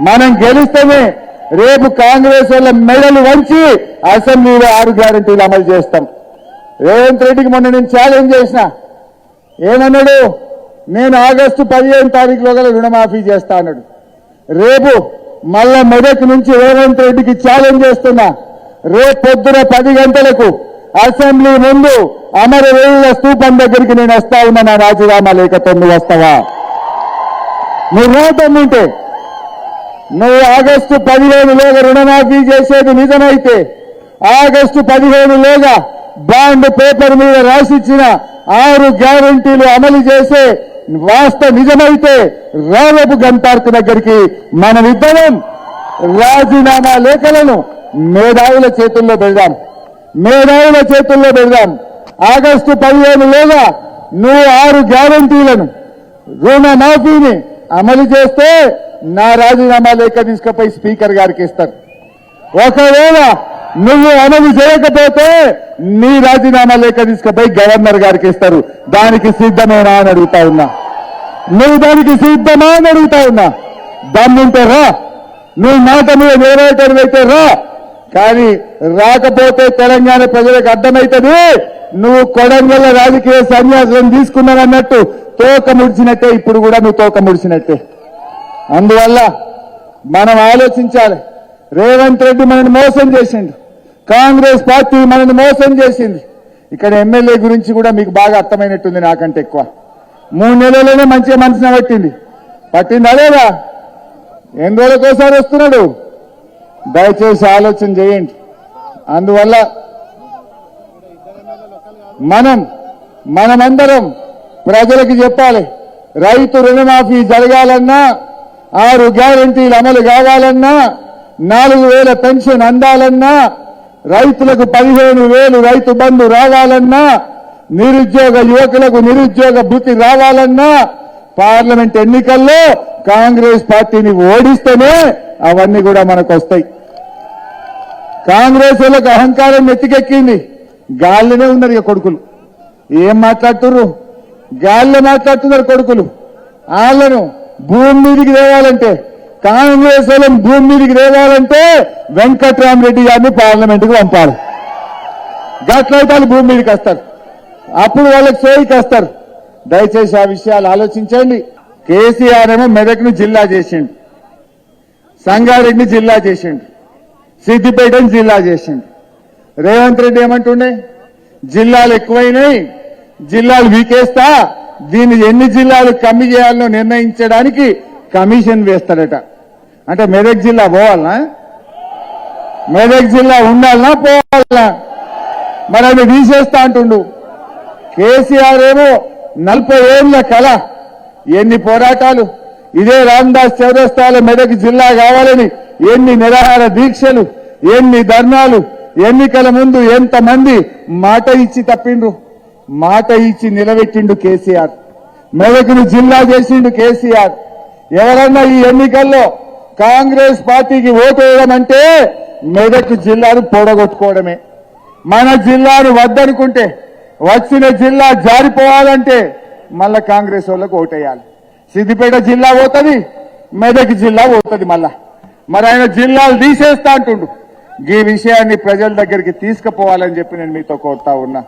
మనం గెలిస్తేనే రేపు కాంగ్రెస్ వాళ్ళ మెడలు వంచి అసెంబ్లీలో ఆరు గ్యారంటీలు అమలు చేస్తాం. రేవంత్ రెడ్డికి మొన్న నేను ఛాలెంజ్ చేసిన. ఏమన్నాడు? నేను ఆగస్టు పదిహేను తారీఖులో గల రుణమాఫీ చేస్తా అన్నాడు. రేపు మళ్ళా మెదక్ నుంచి రేవంత్ రెడ్డికి ఛాలెంజ్ చేస్తున్నా. రేపు పొద్దున పది గంటలకు అసెంబ్లీ ముందు అమరవేయుల స్తూపం దగ్గరికి నేను వస్తా ఉన్నా నా రాజీనామా లేఖతో నువ్వు వస్తావా? నువ్వు రాటమ్మింటే నువ్వు ఆగస్టు పదిహేను లోగా రుణమాఫీ చేసేది నిజమైతే ఆగస్టు పదిహేను లోగా బాండ్ పేపర్ మీద రాసిచ్చిన ఆరు గ్యారంటీలు అమలు చేసే వాస్త నిజమైతే రావపు గంటార్కు దగ్గరికి మనమిద్దరం రాజీనామా లేఖలను మేధావుల చేతుల్లో పెడదాం. మేధావుల చేతుల్లో పెడదాం. ఆగస్టు పదిహేను లోగా నువ్వు ఆరు గ్యారంటీలను రుణమాఫీని అమలు చేస్తే నా రాజీనామా లేఖ తీసుకుపోయి స్పీకర్ గారికి ఇస్తారు. ఒకవేళ నువ్వు అమలు చేయకపోతే నీ రాజీనామా లేఖ తీసుకుపోయి గవర్నర్ గారికి ఇస్తారు. దానికి సిద్ధమేనా అని అడుగుతా ఉన్నా. నువ్వు దానికి సిద్ధమా అని అడుగుతా ఉన్నా. దమ్ముంటే రా. నువ్వు మాట మీద నెరవేటైతే రా. కానీ రాకపోతే తెలంగాణ ప్రజలకు అర్థమవుతుంది నువ్వు కొడంగల్ రాజకీయ సన్యాసం తీసుకున్నావన్నట్టు తోక ముడిచినట్టే ఇప్పుడు కూడా నువ్వు తోక ముడిచినట్టే. అందువల్ల మనం ఆలోచించాలి. రేవంత్ రెడ్డి మనల్ని మోసం చేసిండు. కాంగ్రెస్ పార్టీ మనల్ని మోసం చేసింది. ఇక్కడ ఎమ్మెల్యే గురించి కూడా మీకు బాగా అర్థమైనట్టుంది నాకంటే ఎక్కువ. మూడు నెలల్లోనే మంచిగా మనసున పట్టింది. పట్టింది లేదా? ఎన్ని రోజులకోసారి వస్తున్నాడు? దయచేసి ఆలోచన చేయండి. అందువల్ల మనం మనమందరం ప్రజలకు చెప్పాలి. రైతు రుణమాఫీ జరగాలన్నా ఆరు గ్యారంటీలు అమలు కావాలన్నా నాలుగు వేల పెన్షన్ అందాలన్నా రైతులకు పదిహేను వేలు రైతు బంధు రావాలన్నా నిరుద్యోగ యువకులకు నిరుద్యోగ భృతి రావాలన్నా పార్లమెంట్ ఎన్నికల్లో కాంగ్రెస్ పార్టీని ఓడిస్తేనే అవన్నీ కూడా మనకు వస్తాయి కాంగ్రెస్ వాళ్ళకి అహంకారం నెత్తికెక్కింది. గాల్లోనే ఉన్నారు ఇక కొడుకులు. ఏం మాట్లాడుతుర్రు? గాల్లో మాట్లాడుతున్నారు కొడుకులు. వాళ్ళను భూమి మీదికి తేవాలంటే కాంగ్రెస్ వాళ్ళని భూమి మీదకి తేవాలంటే వెంకట్రామరెడ్డి గారిని పార్లమెంట్కి పంపాలి. గట్లయితే వాళ్ళు భూమి మీదకి వస్తారు. అప్పుడు వాళ్ళకి సోయికి వస్తారు. దయచేసి ఆ విషయాలు ఆలోచించండి. కేసీఆర్ ఏమో మెదక్ను జిల్లా చేసిండు. సంగారెడ్డిని జిల్లా చేసిండు. సిద్దిపేటని జిల్లా చేసిండు. రేవంత్ రెడ్డి ఏమంటుండే? జిల్లాలు ఎక్కువైనాయి జిల్లాలు వీకేస్తా దీన్ని ఎన్ని జిల్లాలు కమ్మి చేయాలో నిర్ణయించడానికి కమిషన్ వేస్తాడట అంటే మెదక్ జిల్లా పోవాలనా? మెదక్ జిల్లా ఉండాలనా? పోవాలనా? మరి అది తీసేస్తా అంటుండు. కేసీఆర్ ఏమో నలభై ఏళ్ళ కళ. ఎన్ని పోరాటాలు? ఇదే రామదాస్ చౌరస్తాలో మెదక్ జిల్లా కావాలని ఎన్ని నిరాహార దీక్షలు ఎన్ని ధర్నాలు ఎన్నికల ముందు ఎంతమంది మాట ఇచ్చి తప్పిండ్రు? మాట ఇచ్చి నిలబెట్టిండు కేసీఆర్. మెదక్ను జిల్లా చేసిండు కేసీఆర్. ఎవరన్నా ఈ ఎన్నికల్లో కాంగ్రెస్ పార్టీకి ఓటు వేయడం మెదక్ జిల్లాను పొడగొట్టుకోవడమే. మన జిల్లాను వద్దనుకుంటే వచ్చిన జిల్లా జారిపోవాలంటే మళ్ళా కాంగ్రెస్ వాళ్ళకు ఓటేయాలి. సిద్దిపేట జిల్లా పోతుంది మెదక్ జిల్లా పోతుంది మళ్ళా. మరి ఆయన జిల్లాలు తీసేస్తా అంటుండు. ఈ విషయాన్ని ప్రజల దగ్గరికి తీసుకుపోవాలని చెప్పి నేను మీతో కోరుతా ఉన్నా.